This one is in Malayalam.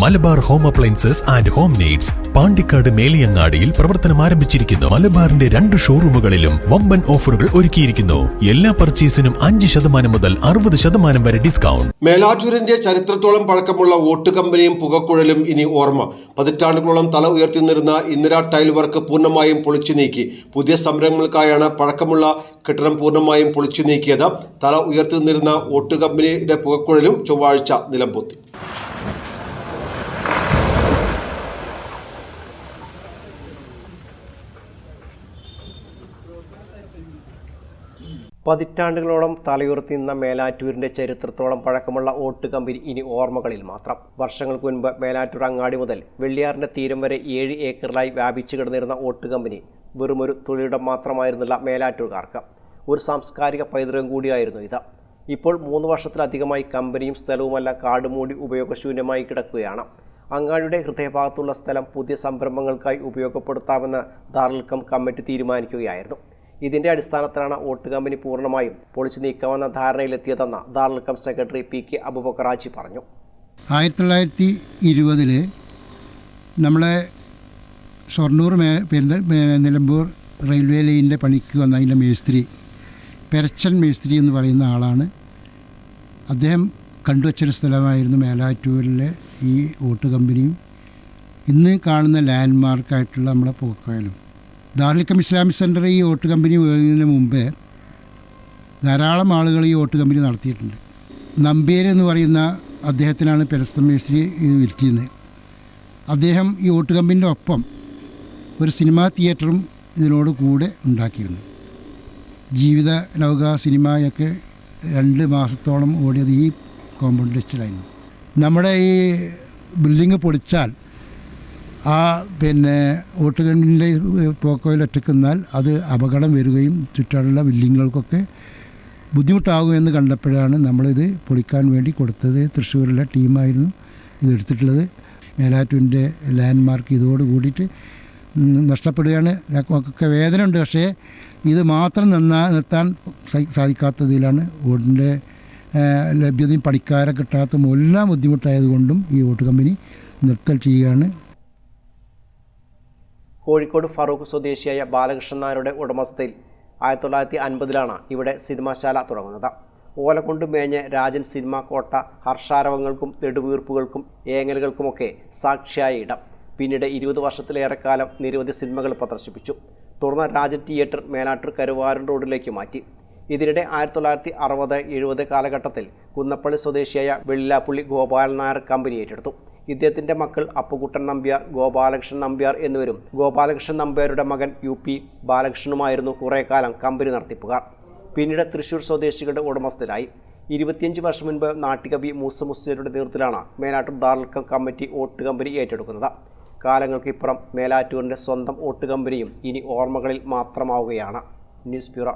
Malabar home appliances and home needs Pandikkad മേലിയങ്ങാടിയിൽ പ്രവർത്തനം ആരംഭിച്ചിരിക്കുന്നു. മലബാറിന്റെ രണ്ട് ഷോറൂമുകളിലും വമ്പൻ ഓഫറുകൾ ഒരുക്കിയിരിക്കുന്നു. എല്ലാ പർച്ചേസിനും അഞ്ച് ശതമാനം മുതൽ അറുപത് ശതമാനം വരെ ഡിസ്കൗണ്ട്. മേലാറ്റൂരിന്റെ ചരിത്രത്തോളം പഴക്കമുള്ള ഓട്ട് കമ്പനിയും പുകക്കുഴലും ഇനി ഓർമ്മ. പതിറ്റാണ്ടുകളോളം തല ഉയർത്തി നിന്നിരുന്ന ഇന്ദിര ടൈൽ വർക്ക് പൂർണമായും പൊളിച്ചു നീക്കി. പുതിയ സംരംഭങ്ങൾക്കായാണ് പഴക്കമുള്ള കെട്ടിടം പൂർണമായും പൊളിച്ചു നീക്കിയത്. തല ഉയർത്തി നിന്നിരുന്ന ഓട്ട് കമ്പനിയുടെ പുകക്കുഴലും ചൊവ്വാഴ്ച നിലംപൊത്തി. പതിറ്റാണ്ടുകളോളം തലയുർത്തി നിന്ന മേലാറ്റൂരിന്റെ ചരിത്രത്തോളം പഴക്കമുള്ള ഓട്ട് കമ്പനി ഇനി ഓർമ്മകളിൽ മാത്രം. വർഷങ്ങൾക്ക് മുൻപ് മേലാറ്റൂർ അങ്ങാടി മുതൽ വെള്ളിയാറിന്റെ തീരം വരെ ഏഴ് ഏക്കറിലായി വ്യാപിച്ചു കിടന്നിരുന്ന ഓട്ട് കമ്പനി വെറുമൊരു തൊഴിലിടം മാത്രമായിരുന്നില്ല മേലാറ്റൂർക്കാർക്ക് ഒരു സാംസ്കാരിക പൈതൃകം കൂടിയായിരുന്നു ഇത്. ഇപ്പോൾ മൂന്ന് വർഷത്തിലധികമായി കമ്പനിയും സ്ഥലവുമല്ല കാടുമൂടി ഉപയോഗശൂന്യമായി കിടക്കുകയാണ്. അങ്ങാടിയുടെ ഹൃദയഭാഗത്തുള്ള സ്ഥലം പുതിയ സംരംഭങ്ങൾക്കായി ഉപയോഗപ്പെടുത്താമെന്ന് ദാറുൽക്കം കമ്മിറ്റി തീരുമാനിക്കുകയായിരുന്നു. ഇതിന്റെ അടിസ്ഥാനത്തിലാണ് വോട്ട് കമ്പനി പൂർണമായും പൊളിച്ചു നീക്കാമെന്ന ധാരണയിലെത്തിയതെന്ന് ദാർലക്കം സെക്രട്ടറി പി കെ അബുബക്കറാജി പറഞ്ഞു. ആയിരത്തി തൊള്ളായിരത്തി ഇരുപതിൽ നമ്മളെ ഷൊർണൂർ നിലമ്പൂർ റെയിൽവേ ലൈനിന്റെ പണിക്ക് വന്ന അതിന്റെ മേസ്ത്രി പെരച്ചൻ മേസ്ത്രി എന്ന് പറയുന്ന ആളാണ്. അദ്ദേഹം കണ്ടുവച്ചൊരു സ്ഥലമായിരുന്നു മേലാറ്റൂരിലെ ഈ ഓട്ട് കമ്പനിയും ഇന്ന് കാണുന്ന ലാൻഡ് മാർക്കായിട്ടുള്ള നമ്മളെ പൂക്കോയിലും. ദാറുൽക്കം ഇസ്ലാമിക് സെന്റർ ഈ വോട്ട് കമ്പനി വീഴുന്നതിന് മുമ്പേ ധാരാളം ആളുകൾ ഈ വോട്ട് കമ്പനി നടത്തിയിട്ടുണ്ട്. നമ്പേര് എന്ന് പറയുന്ന അദ്ദേഹത്തിനാണ് പെരസ്തം മേസ്ത്രി ഇത് വിൽക്കുന്നത്. അദ്ദേഹം ഈ വോട്ട് കമ്പനിന്റെ ഒപ്പം ഒരു സിനിമാ തിയേറ്ററും ഇതിനോട് കൂടെ ഉണ്ടാക്കിയിരുന്നു. ജീവിത നൗക സിനിമയൊക്കെ രണ്ട് മാസത്തോളം ഓടിയത് ഈ കോമ്പൗണ്ട് വെച്ചിലായിരുന്നു നമ്മുടെ ഈ ബിൽഡിങ് പൊളിച്ചാൽ ആ പിന്നെ ഓട്ടുകണ്ണിന്റെ പോക്കോയിൽ ഒറ്റക്കുന്നാൽ അത് അപകടം വരികയും ചുറ്റാടുള്ള ബുദ്ധിമുട്ടാകും എന്ന് കണ്ടപ്പോഴാണ് നമ്മളിത് പൊളിക്കാൻ വേണ്ടി കൊടുത്തത്. തൃശ്ശൂരിലെ ടീമായിരുന്നു ഇതെടുത്തിട്ടുള്ളത് മേലാറ്റൂരിന്റെ ലാൻഡ് മാർക്ക് ഇതോട് കൂടിയിട്ട് നഷ്ടപ്പെടുകയാണ്. ഒക്കെ വേദന ഉണ്ട് പക്ഷേ ഇത് മാത്രം നിന്നാ നിർത്താൻ സാധിക്കാത്തതിലാണ് ഓടിന്റെ ലഭ്യതയും പണിക്കാരെ കിട്ടാത്തതും എല്ലാം ബുദ്ധിമുട്ടായതുകൊണ്ടും ഈ ഓട്ട് കമ്പനി നിർത്തൽ ചെയ്യുകയാണ്. കോഴിക്കോട് ഫറൂഖ് സ്വദേശിയായ ബാലകൃഷ്ണൻ നായരുടെ ഉടമസ്ഥതയിൽ ആയിരത്തി തൊള്ളായിരത്തി അൻപതിലാണ് ഇവിടെ സിനിമാശാല തുടങ്ങുന്നത്. ഓലക്കൊണ്ട് മേഞ്ഞ രാജൻ സിനിമ കോട്ട ഹർഷാരവങ്ങൾക്കും നെടുവീർപ്പുകൾക്കും ഏങ്ങലുകൾക്കുമൊക്കെ സാക്ഷിയായ ഇടം. പിന്നീട് ഇരുപത് വർഷത്തിലേറെക്കാലം നിരവധി സിനിമകൾ പ്രദർശിപ്പിച്ചു. തുടർന്ന് രാജൻ തിയേറ്റർ മേലാട്ടൂർ കരുവാരൻ റോഡിലേക്ക് മാറ്റി. ഇതിനിടെ ആയിരത്തി തൊള്ളായിരത്തി അറുപത് എഴുപത് കാലഘട്ടത്തിൽ കുന്നപ്പള്ളി സ്വദേശിയായ വെള്ളിലാപ്പള്ളി ഗോപാലൻ നായർ കമ്പനി ഏറ്റെടുത്തു ഇദ്ദേഹത്തിന്റെ മക്കൾ അപ്പുകുട്ടൻ നമ്പ്യാർ ഗോപാലകൃഷ്ണൻ നമ്പ്യാർ എന്നിവരും. ഗോപാലകൃഷ്ണൻ നമ്പ്യാരുടെ മകൻ യു പി ബാലകൃഷ്ണനുമായിരുന്നു കുറേക്കാലം കാലം കമ്പനി നടത്തിപ്പുകാർ. പിന്നീട് തൃശൂർ സ്വദേശികളുടെ ഉടമസ്ഥരായി. ഇരുപത്തിയഞ്ച് വർഷം മുൻപ് നാട്ടുകവി മൂസ മുസ്ലിയുടെ നേതൃത്വത്തിലാണ് മേലാറ്റൂർ ദാർലക്കം കമ്മിറ്റി ഓട്ട് കമ്പനി ഏറ്റെടുക്കുന്നത്. കാലങ്ങൾക്കിപ്പുറം മേലാറ്റൂരിന്റെ സ്വന്തം ഓട്ട് കമ്പനിയും ഇനി ഓർമ്മകളിൽ മാത്രമാവുകയാണ്. News bureau